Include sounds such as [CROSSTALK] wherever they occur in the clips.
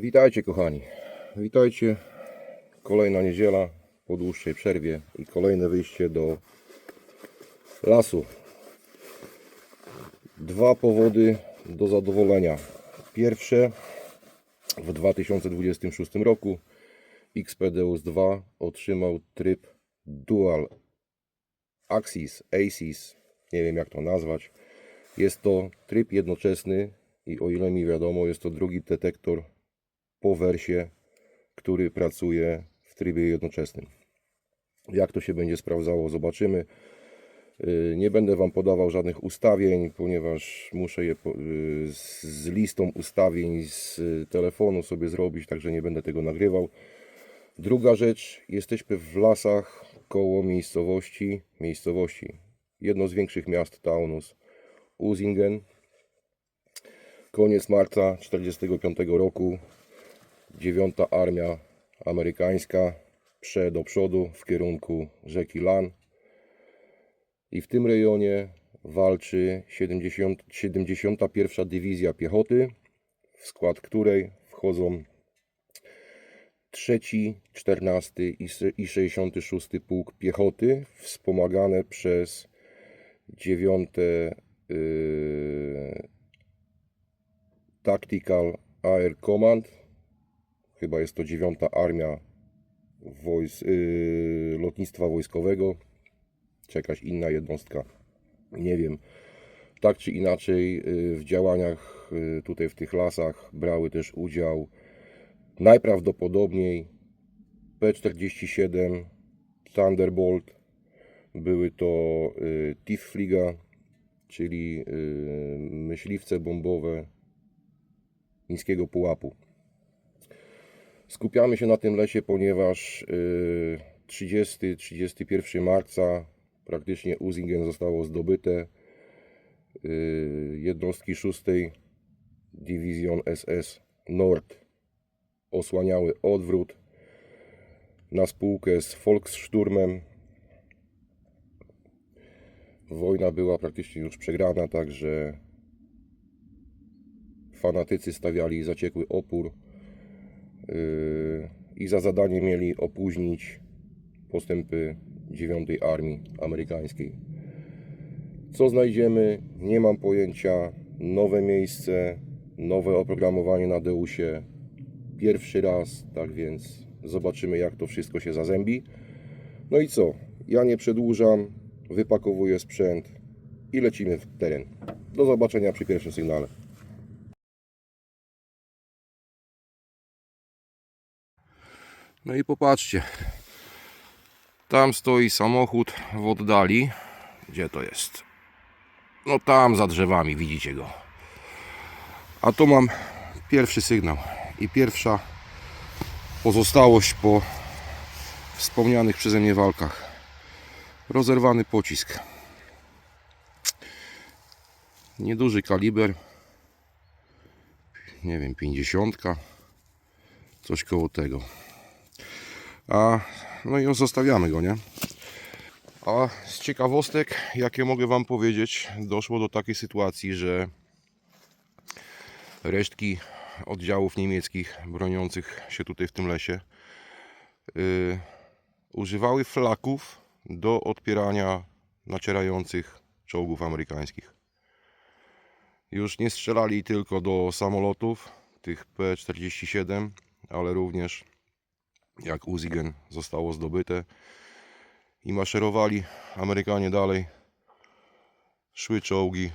Witajcie kochani. Witajcie. Kolejna niedziela po dłuższej przerwie i kolejne wyjście do lasu. Dwa powody do zadowolenia. Pierwsze w 2026 roku XPDeus 2 otrzymał tryb Dual Axis, ASIS, nie wiem jak to nazwać. Jest to tryb jednoczesny i o ile mi wiadomo, jest to drugi detektor po wersie, który pracuje w trybie jednoczesnym. Jak to się będzie sprawdzało, zobaczymy. Yy, Nie będę Wam podawał żadnych ustawień, ponieważ muszę je z z listą ustawień z y, telefonu sobie zrobić, także nie będę tego nagrywał. Druga rzecz, jesteśmy w lasach koło miejscowości, miejscowości, jedno z większych miast Taunus, Usingen. Koniec marca 1945 roku, 9 Armia Amerykańska prze do przodu w kierunku rzeki Lan. I w tym rejonie walczy 70, 71 Dywizja Piechoty, w skład której wchodzą 3, 14 i se- i 66 Pułk Piechoty, wspomagane przez 9 yy, Tactical Air Command, chyba jest to 9 Armia wojs, yy, Lotnictwa Wojskowego, czy jakaś inna jednostka, nie wiem. Tak czy inaczej, yy, w działaniach yy, tutaj w tych lasach brały też udział najprawdopodobniej P-47 Thunderbolt, były to y, Tiefflieger, czyli y, myśliwce bombowe niskiego pułapu. Skupiamy się na tym lesie, ponieważ y, 30-31 marca praktycznie Usingen zostało zdobyte. Y, Jednostki 6 Dywizjon SS Nord osłaniały odwrót na spółkę z Volkssturmem. Wojna była praktycznie już przegrana, także fanatycy stawiali zaciekły opór i za zadanie mieli opóźnić postępy 9 Armii Amerykańskiej. Co znajdziemy? Nie mam pojęcia. Nowe miejsce, nowe oprogramowanie na Deusie. Pierwszy raz, tak więc zobaczymy jak to wszystko się zazębi. No i co? Ja nie przedłużam, wypakowuję sprzęt i lecimy w teren. Do zobaczenia przy pierwszym sygnale. No i popatrzcie. Tam stoi samochód w oddali. Gdzie to jest? No tam za drzewami, widzicie go. A tu mam pierwszy sygnał i pierwsza pozostałość po wspomnianych przeze mnie walkach. Rozerwany pocisk. Nieduży kaliber. Nie wiem, 50. Coś koło tego. A, no i zostawiamy go, nie? A z ciekawostek, jakie mogę Wam powiedzieć, doszło do takiej sytuacji, że resztki oddziałów niemieckich broniących się tutaj w tym lesie y, używały flaków do odpierania nacierających czołgów amerykańskich. Już nie strzelali tylko do samolotów, tych P-47, ale również jak Uzigen zostało zdobyte i maszerowali Amerykanie dalej. Szły czołgi,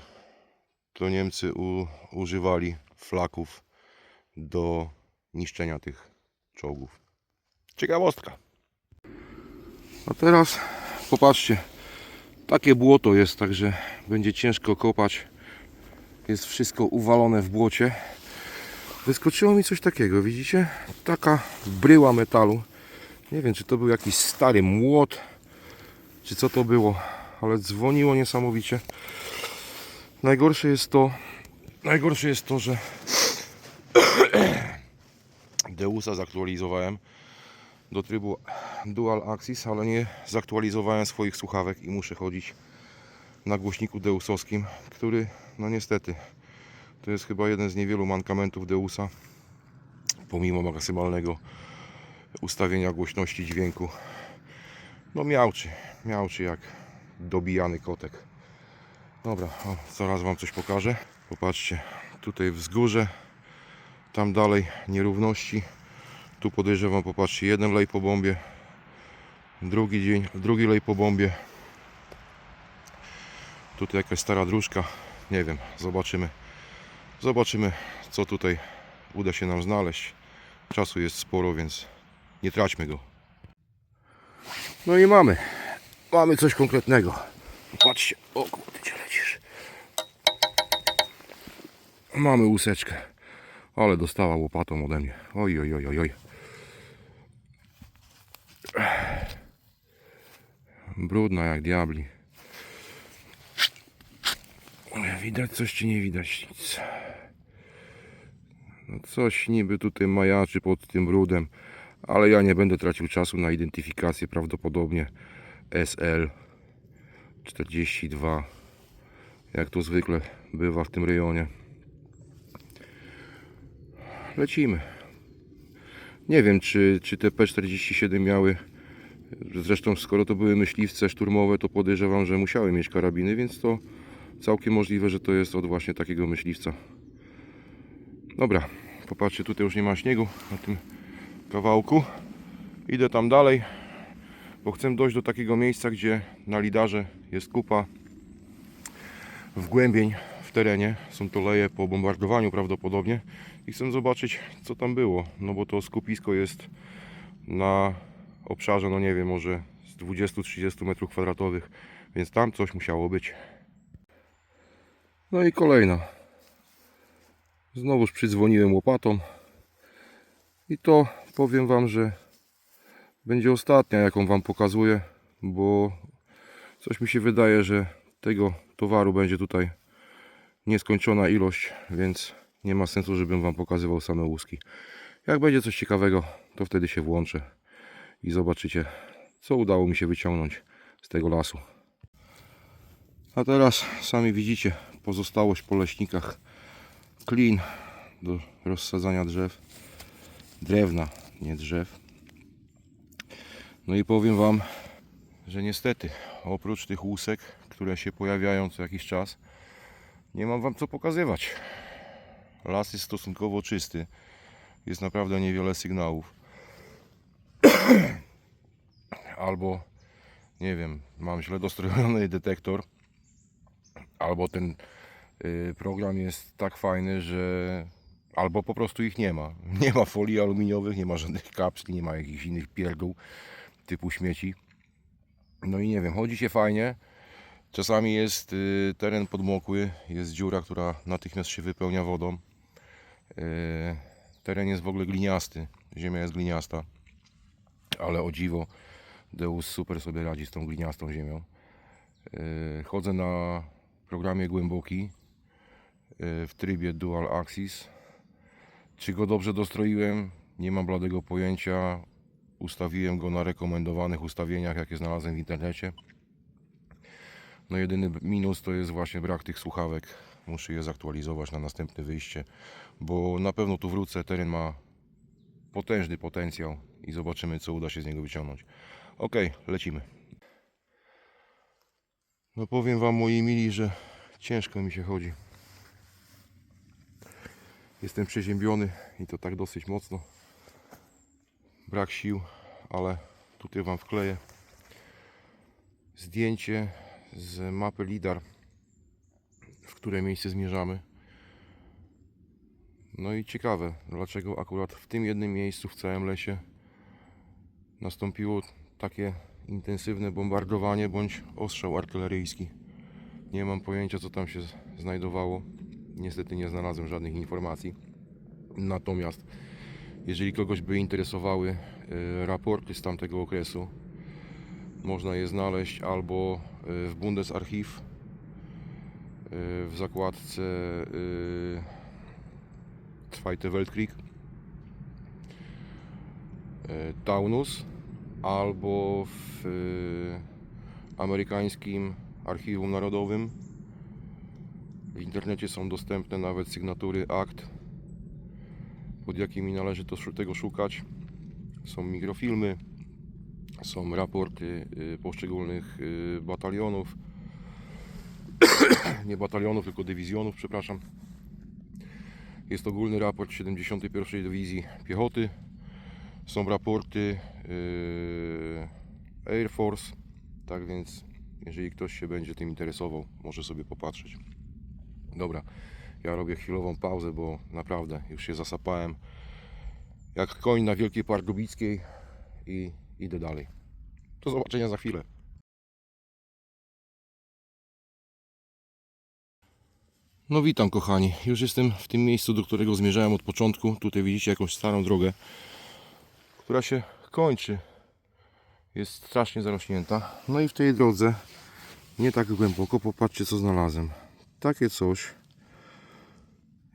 to Niemcy u, używali flaków do niszczenia tych czołgów. Ciekawostka. A teraz popatrzcie, takie błoto jest, także będzie ciężko kopać. Jest wszystko uwalone w błocie. Wyskoczyło mi coś takiego, widzicie? Taka bryła metalu. Nie wiem, czy to był jakiś stary młot, czy co to było, ale dzwoniło niesamowicie. Najgorsze jest to, najgorsze jest to, że [COUGHS] Deusa zaktualizowałem do trybu Dual Axis, ale nie zaktualizowałem swoich słuchawek i muszę chodzić na głośniku deusowskim, który no niestety to jest chyba jeden z niewielu mankamentów Deusa pomimo maksymalnego ustawienia głośności dźwięku. No miałczy, miałczy jak dobijany kotek. Dobra, o, zaraz Wam coś pokażę. Popatrzcie, tutaj wzgórze, tam dalej nierówności. Tu podejrzewam, popatrzcie, jeden lej po bombie, drugi dzień, drugi lej po bombie. Tutaj jakaś stara dróżka, nie wiem, zobaczymy. Zobaczymy, co tutaj uda się nam znaleźć. Czasu jest sporo, więc nie traćmy go. No i mamy. Mamy coś konkretnego. Patrzcie. O kurde, gdzie lecisz? Mamy łuseczkę. Ale dostała łopatą ode mnie. Oj, oj, oj, oj, oj. Brudna jak diabli. Widać coś czy nie widać nic. Coś niby tutaj majaczy pod tym brudem, ale ja nie będę tracił czasu na identyfikację. Prawdopodobnie SL 42, jak to zwykle bywa w tym rejonie. Lecimy. Nie wiem, czy, czy te P47 miały. Zresztą, skoro to były myśliwce szturmowe, to podejrzewam, że musiały mieć karabiny, więc to całkiem możliwe, że to jest od właśnie takiego myśliwca. Dobra, popatrzcie, tutaj już nie ma śniegu na tym kawałku. Idę tam dalej, bo chcę dojść do takiego miejsca, gdzie na lidarze jest kupa wgłębień w terenie. Są to leje po bombardowaniu prawdopodobnie i chcę zobaczyć, co tam było. No bo to skupisko jest na obszarze, no nie wiem, może z 20-30 metrów kwadratowych, więc tam coś musiało być. No i kolejna. Znowuż przydzwoniłem łopatą. I to powiem Wam, że będzie ostatnia, jaką Wam pokazuję, bo coś mi się wydaje, że tego towaru będzie tutaj nieskończona ilość, więc nie ma sensu, żebym Wam pokazywał same łuski. Jak będzie coś ciekawego, to wtedy się włączę i zobaczycie, co udało mi się wyciągnąć z tego lasu. A teraz sami widzicie pozostałość po leśnikach klin do rozsadzania drzew. Drewna, nie drzew. No i powiem Wam, że niestety oprócz tych łusek, które się pojawiają co jakiś czas, nie mam Wam co pokazywać. Las jest stosunkowo czysty. Jest naprawdę niewiele sygnałów. [CLEARS THROAT] Albo, nie wiem, mam źle dostrojony detektor, albo ten program jest tak fajny, że albo po prostu ich nie ma. [LAUGHS] Nie ma folii aluminiowych, nie ma żadnych kapsli, nie ma jakichś innych pierdół typu śmieci. No i nie wiem, chodzi się fajnie. Czasami jest y, teren podmokły, jest dziura, która natychmiast się wypełnia wodą. Y, teren jest w ogóle gliniasty, ziemia jest gliniasta, ale o dziwo Deus super sobie radzi z tą gliniastą ziemią. Y, chodzę na programie głęboki y, w trybie Dual Axis. Czy go dobrze dostroiłem? Nie mam bladego pojęcia. Ustawiłem go na rekomendowanych ustawieniach, jakie znalazłem w internecie. No jedyny minus to jest właśnie brak tych słuchawek. Muszę je zaktualizować na następne wyjście, bo na pewno tu wrócę. Teren ma potężny potencjał i zobaczymy, co uda się z niego wyciągnąć. Ok, lecimy. No powiem Wam, moi mili, że ciężko mi się chodzi. Jestem przeziębiony i to tak dosyć mocno. Brak sił, ale tutaj Wam wkleję zdjęcie z mapy LIDAR, w które miejsce zmierzamy. No i ciekawe, dlaczego akurat w tym jednym miejscu w całym lesie nastąpiło takie intensywne bombardowanie bądź ostrzał artyleryjski. Nie mam pojęcia, co tam się znajdowało. Niestety nie znalazłem żadnych informacji. Natomiast, jeżeli kogoś by interesowały e, raporty z tamtego okresu, można je znaleźć albo e, w Bundesarchiv, e, w zakładce Zweite Weltkrieg, Taunus, albo w amerykańskim Archiwum Narodowym. W internecie są dostępne nawet sygnatury akt pod jakimi należy to, tego szukać. Są mikrofilmy, są raporty y, poszczególnych y, batalionów, [COUGHS] nie batalionów, tylko dywizjonów, przepraszam. Jest ogólny raport 71 Dywizji Piechoty. Są raporty yy, Air Force. Tak więc, jeżeli ktoś się będzie tym interesował, może sobie popatrzeć. Dobra, ja robię chwilową pauzę, bo naprawdę już się zasapałem jak koń na Wielkiej Pargobickiej i idę dalej. Do zobaczenia za chwilę. No witam kochani, już jestem w tym miejscu, do którego zmierzałem od początku. Tutaj widzicie jakąś starą drogę, która się kończy. Jest strasznie zarośnięta. No i w tej drodze, nie tak głęboko, popatrzcie co znalazłem. Takie coś.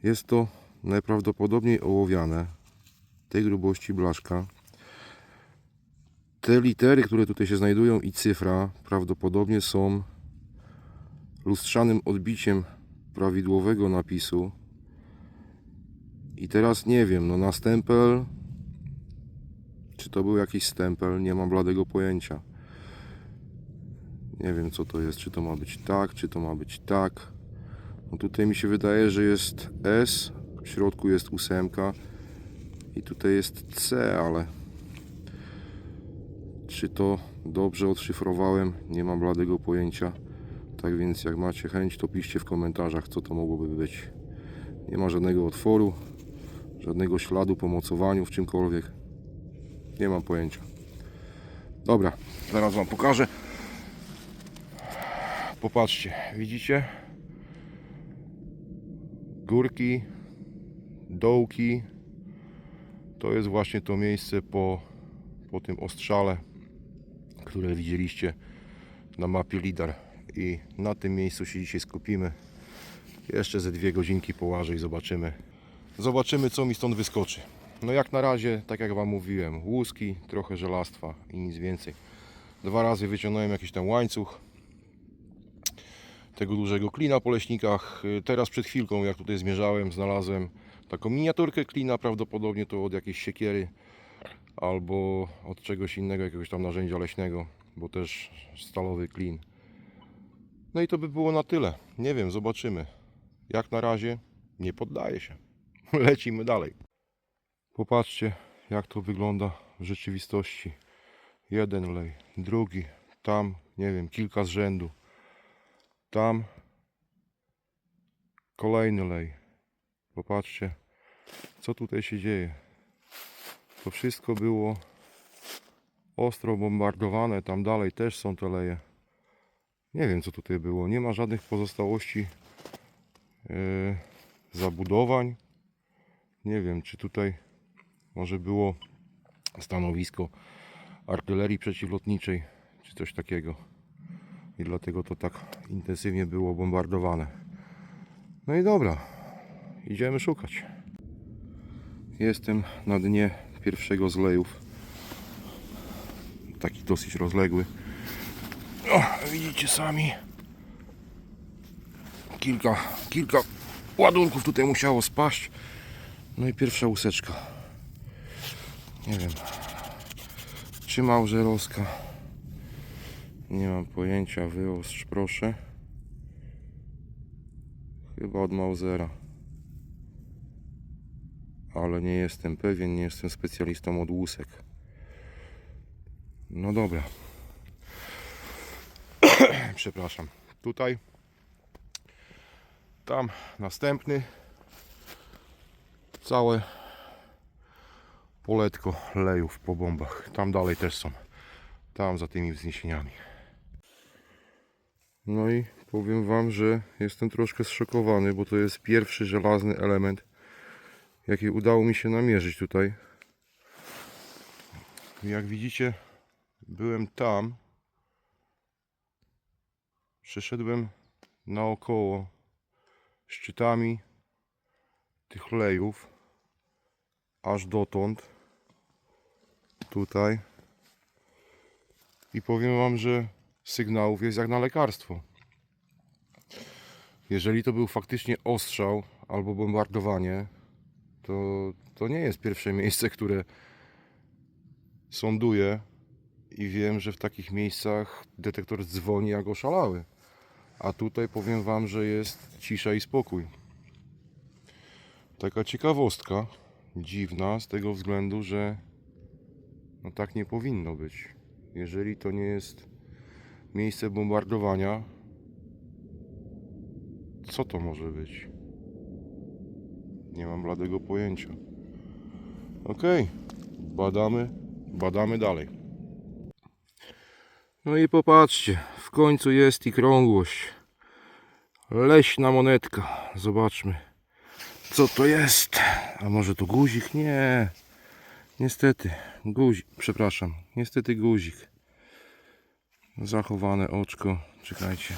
Jest to najprawdopodobniej ołowiane. Tej grubości blaszka. Te litery, które tutaj się znajdują i cyfra prawdopodobnie są lustrzanym odbiciem prawidłowego napisu. I teraz nie wiem, no na stempel, czy to był jakiś stempel, nie mam bladego pojęcia. Nie wiem co to jest, czy to ma być tak, czy to ma być tak. No tutaj mi się wydaje, że jest S, w środku jest ósemka i tutaj jest C, ale czy to dobrze odszyfrowałem, nie mam bladego pojęcia. Tak więc jak macie chęć, to piszcie w komentarzach, co to mogłoby być. Nie ma żadnego otworu, żadnego śladu po mocowaniu w czymkolwiek. Nie mam pojęcia. Dobra, zaraz Wam pokażę. Popatrzcie, widzicie? Górki, dołki. To jest właśnie to miejsce po, po tym ostrzale, które widzieliście na mapie LIDAR i na tym miejscu się dzisiaj skupimy. Jeszcze ze dwie godzinki połażę i zobaczymy. Zobaczymy co mi stąd wyskoczy. No jak na razie, tak jak Wam mówiłem, łuski, trochę żelastwa i nic więcej. Dwa razy wyciągnąłem jakiś tam łańcuch tego dużego klina po leśnikach. Y, Teraz przed chwilką, jak tutaj zmierzałem, znalazłem taką miniaturkę klina, prawdopodobnie to od jakiejś siekiery albo od czegoś innego, jakiegoś tam narzędzia leśnego, bo też stalowy klin. No i to by było na tyle. Nie wiem, zobaczymy. Jak na razie nie poddaję się. [LAUGHS] Lecimy dalej. Popatrzcie, jak to wygląda w rzeczywistości. Jeden lej, drugi, tam, nie wiem, kilka z rzędu. Tam kolejny lej. Popatrzcie, co tutaj się dzieje. To wszystko było ostro bombardowane. Tam dalej też są te leje. Nie wiem co tutaj było. Nie ma żadnych pozostałości e, zabudowań. Nie wiem czy tutaj może było stanowisko artylerii przeciwlotniczej czy coś takiego. I dlatego to tak intensywnie było bombardowane. No i dobra, idziemy szukać. Jestem na dnie pierwszego z lejów. Taki dosyć rozległy. O, widzicie sami. Kilka, kilka ładunków tutaj musiało spaść. No i pierwsza łuseczka. Nie wiem. Czy małżerowska? Nie mam pojęcia. Wyostrz proszę. Chyba od Mausera. Ale nie jestem pewien, nie jestem specjalistą od łusek. No dobra. [CLEARS THROAT] Przepraszam. Tutaj. Tam następny. Całe poletko lejów po bombach. Tam dalej też są. Tam za tymi wzniesieniami. No i powiem Wam, że jestem troszkę zszokowany, bo to jest pierwszy żelazny element, jaki udało mi się namierzyć tutaj. Jak widzicie, byłem tam. Przeszedłem naokoło szczytami tych lejów aż dotąd tutaj i powiem wam, że sygnałów jest jak na lekarstwo jeżeli to był faktycznie ostrzał albo bombardowanie To, to nie jest pierwsze miejsce, które sąduję i wiem, że w takich miejscach detektor dzwoni jak oszalały. A tutaj powiem Wam, że jest cisza i spokój. Taka ciekawostka, dziwna z tego względu, że no tak nie powinno być. Jeżeli to nie jest miejsce bombardowania, co to może być? Nie mam bladego pojęcia. Okej, badamy, badamy dalej. No i popatrzcie, w końcu jest i krągłość. Leśna monetka. Zobaczmy, co to jest. A może to guzik? Nie. Niestety, guzik, przepraszam. Niestety guzik. Zachowane oczko. Czekajcie.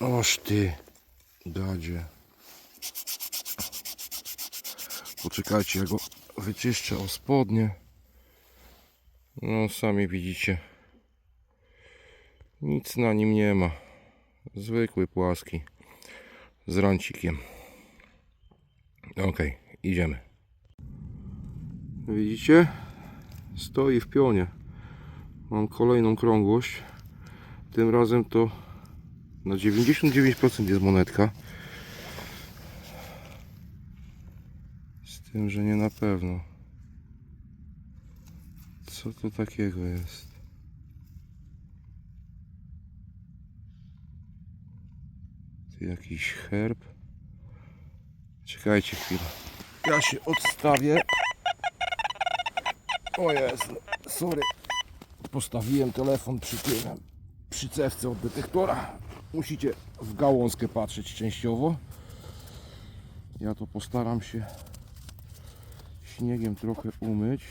Oż ty, gadzie. Poczekajcie, ja go wyczyszczę o spodnie. No, sami widzicie. Nic na nim nie ma. Zwykły, płaski. Z rancikiem. Ok, idziemy. Widzicie? Stoi w pionie. Mam kolejną krągłość. Tym razem to na 99% jest monetka. Z tym, że nie na pewno. Co to takiego jest? Tu jakiś herb. Czekajcie chwilę. Ja się odstawię. O Jezu, sorry. Postawiłem telefon przy tym, cewce od detektora. Musicie w gałązkę patrzeć częściowo. Ja to postaram się śniegiem trochę umyć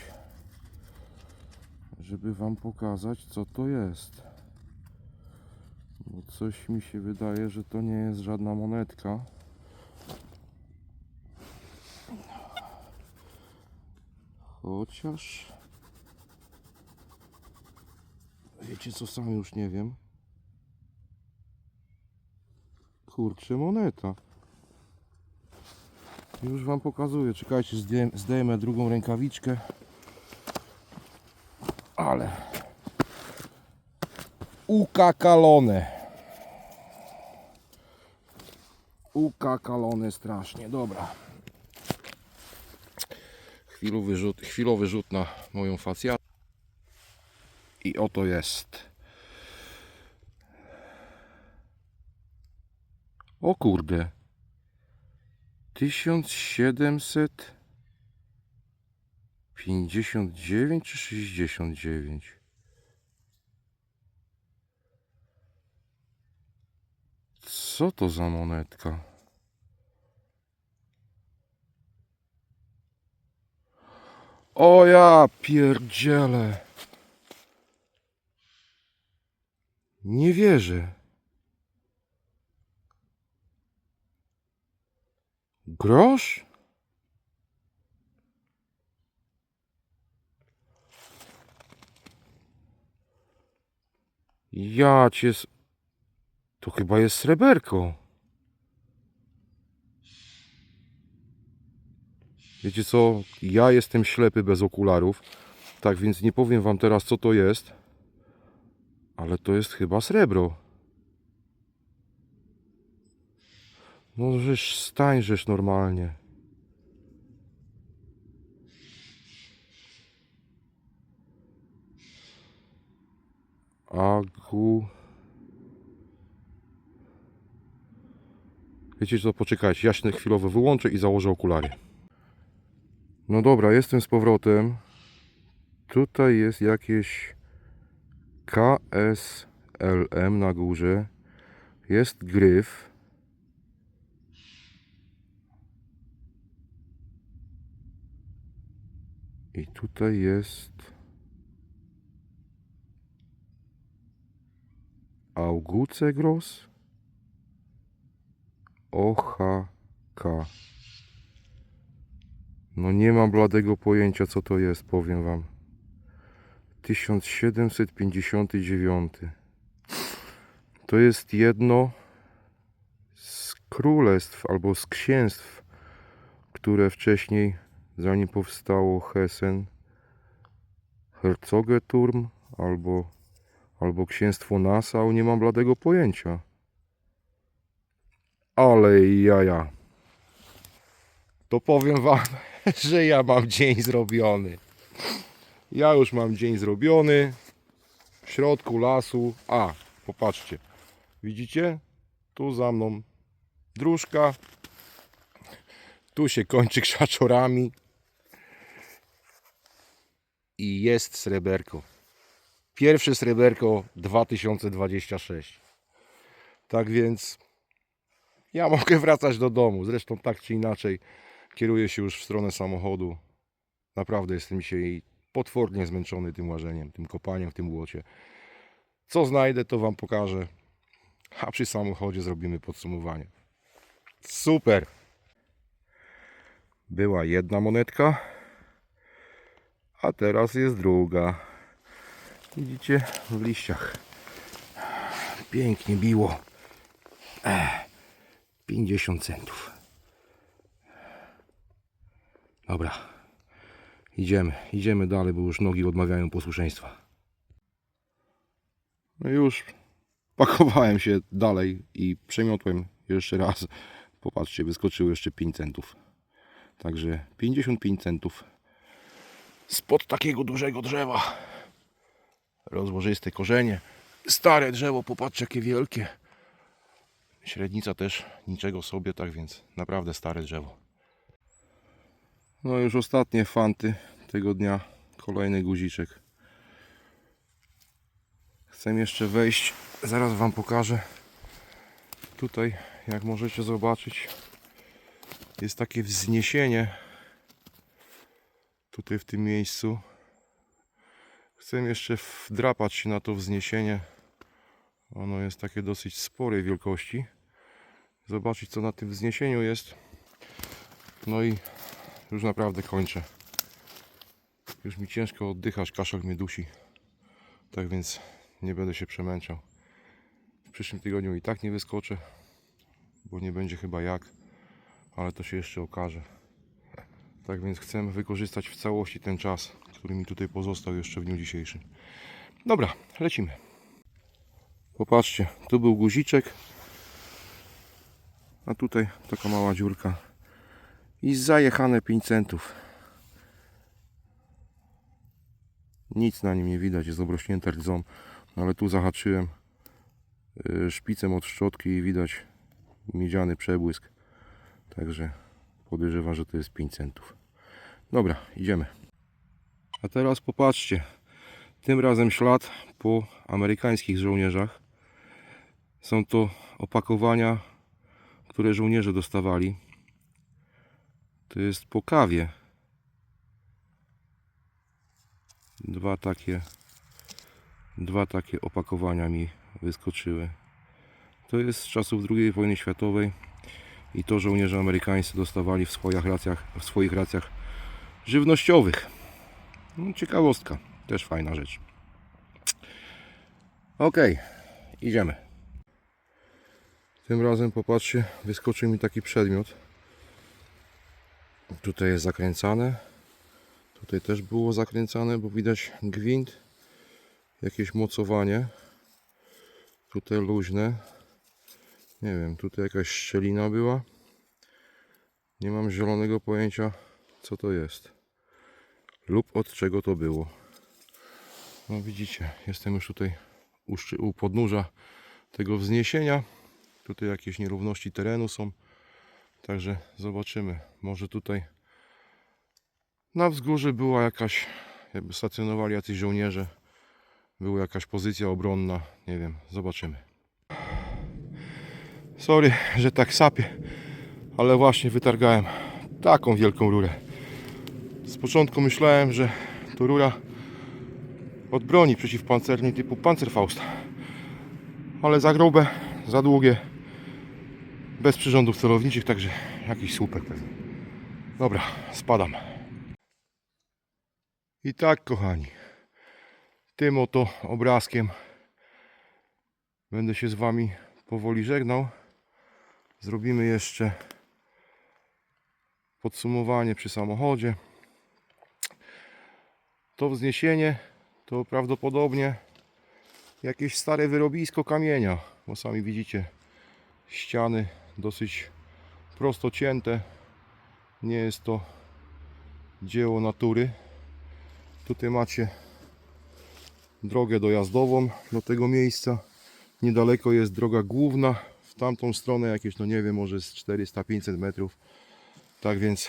żeby Wam pokazać, co to jest. Bo coś mi się wydaje, że to nie jest żadna monetka. Chociaż... Wiecie co, sam już nie wiem. Kurczę, moneta. Już Wam pokazuję. Czekajcie, zdejmę, drugą rękawiczkę ale ukakalone ukakalone strasznie, dobra chwilowy rzut, chwilowy rzut na moją facjatę oto jest o kurde 1700 59 czy 69? Co to za monetka? O ja pierdzielę. Nie wierzę. Grosz? Ja cię... To chyba jest sreberko. Wiecie co? Ja jestem ślepy bez okularów. Tak więc nie powiem wam teraz co to jest. Ale to jest chyba srebro. No żeż stań żeż normalnie. Agu. Wiecie co, poczekajcie, ja się na chwilowo wyłączę i założę okulary. No dobra, jestem z powrotem. Tutaj jest jakieś KSLM na górze. Jest gryf. I tutaj jest Augucegros OHK. No nie mam bladego pojęcia co to jest, powiem wam. 1759. To jest jedno z królestw albo z księstw które wcześniej, zanim powstało Hessen, Herzogeturm albo, albo księstwo Nassau, nie mam bladego pojęcia. Ale jaja. To powiem wam, [LAUGHS] że ja mam dzień zrobiony. Ja już mam dzień zrobiony. W środku lasu. A, popatrzcie. Widzicie? Tu za mną dróżka. Tu się kończy krzaczorami. I jest sreberko. Pierwsze sreberko 2026. Tak więc ja mogę wracać do domu. Zresztą tak czy inaczej kieruję się już w stronę samochodu. Naprawdę jestem dzisiaj potwornie zmęczony tym łażeniem, tym kopaniem w tym błocie. Co znajdę, to Wam pokażę. A przy samochodzie zrobimy podsumowanie. Super! Była jedna monetka, a teraz jest druga. Widzicie? W liściach. Pięknie biło. Ech, 50 centów. Dobra. Idziemy, idziemy dalej, bo już nogi odmawiają posłuszeństwa. No już pakowałem się dalej i przemiotłem jeszcze raz. Popatrzcie, wyskoczyło jeszcze 5 centów. Także 55 centów spod takiego dużego drzewa. Rozłożyste korzenie. Stare drzewo, popatrzcie jakie wielkie. Średnica też niczego sobie, tak więc naprawdę stare drzewo. No już ostatnie fanty tego dnia. Kolejny guziczek. Chcę jeszcze wejść. Zaraz Wam pokażę. Tutaj, jak możecie zobaczyć, jest takie wzniesienie. Tutaj w tym miejscu. Chcę jeszcze wdrapać się na to wzniesienie. Ono jest takie dosyć sporej wielkości. Zobaczyć co na tym wzniesieniu jest. No i już naprawdę kończę. Już mi ciężko oddychać, kaszel mnie dusi. Tak więc nie będę się przemęczał. W przyszłym tygodniu i tak nie wyskoczę, bo nie będzie chyba jak, ale to się jeszcze okaże. Tak więc chcę wykorzystać w całości ten czas, który mi tutaj pozostał jeszcze w dniu dzisiejszym. Dobra, lecimy. Popatrzcie, tu był guziczek, a tutaj taka mała dziurka i zajechane 5 centów. Nic na nim nie widać, jest obrośnięte rdzą, no ale tu zahaczyłem y, szpicem od szczotki i widać miedziany przebłysk. Także podejrzewam, że to jest 5 centów. Dobra, idziemy. A teraz popatrzcie. Tym razem ślad po amerykańskich żołnierzach. Są to opakowania, które żołnierze dostawali. To jest po kawie. Dwa takie dwa takie opakowania mi wyskoczyły. To jest z czasów II wojny światowej i to żołnierze amerykańscy dostawali w swoich racjach, w swoich racjach żywnościowych. No, ciekawostka, też fajna rzecz. Ok, idziemy. Tym razem popatrzcie, wyskoczył mi taki przedmiot. Tutaj jest zakręcane. Tutaj też było zakręcane, bo widać gwint, jakieś mocowanie. Tutaj luźne. Nie wiem, tutaj jakaś szczelina była. Nie mam zielonego pojęcia, co to jest. Lub od czego to było. No widzicie, jestem już tutaj u, podnóża tego wzniesienia. Tutaj jakieś nierówności terenu są. Także zobaczymy. Może tutaj na wzgórzu była jakaś, jakby stacjonowali jacyś żołnierze. Była jakaś pozycja obronna. Nie wiem, zobaczymy. Sorry, że tak sapię, ale właśnie wytargałem taką wielką rurę. Z początku myślałem, że to rura od broni przeciwpancernej typu Panzerfaust. Ale za grube, za długie, bez przyrządów celowniczych, także jakiś słupek pewnie. Dobra, spadam. I tak, kochani, tym oto obrazkiem będę się z Wami powoli żegnał. Zrobimy jeszcze podsumowanie przy samochodzie. To wzniesienie to prawdopodobnie jakieś stare wyrobisko kamienia, bo sami widzicie ściany dosyć prosto cięte. Nie jest to dzieło natury. Tutaj macie drogę dojazdową do tego miejsca. Niedaleko jest droga główna. W tamtą stronę jakieś, no nie wiem, może z 400-500 metrów. Tak więc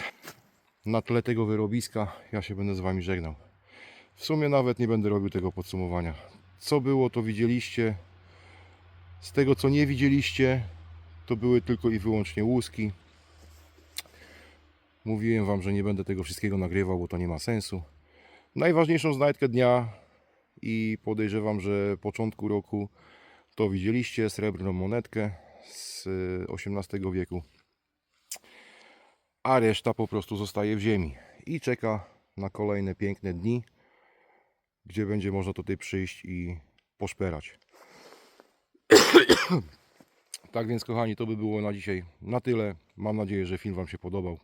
na tle tego wyrobiska ja się będę z Wami żegnał. W sumie nawet nie będę robił tego podsumowania. Co było, to widzieliście. Z tego, co nie widzieliście, to były tylko i wyłącznie łuski. Mówiłem Wam, że nie będę tego wszystkiego nagrywał, bo to nie ma sensu. Najważniejszą znajdkę dnia i podejrzewam, że początku roku to widzieliście srebrną monetkę z XVIII wieku. A reszta po prostu zostaje w ziemi i czeka na kolejne piękne dni, gdzie będzie można tutaj przyjść i poszperać. Tak więc, kochani, to by było na dzisiaj na tyle. Mam nadzieję, że film Wam się podobał.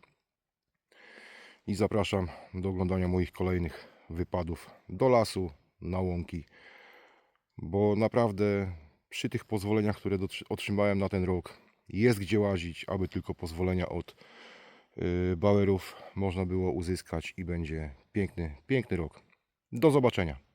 I zapraszam do oglądania moich kolejnych wypadów do lasu, na łąki. Bo naprawdę przy tych pozwoleniach, które otrzymałem na ten rok, jest gdzie łazić, aby tylko pozwolenia od yy, Bauerów można było uzyskać i będzie piękny, piękny rok. Do zobaczenia.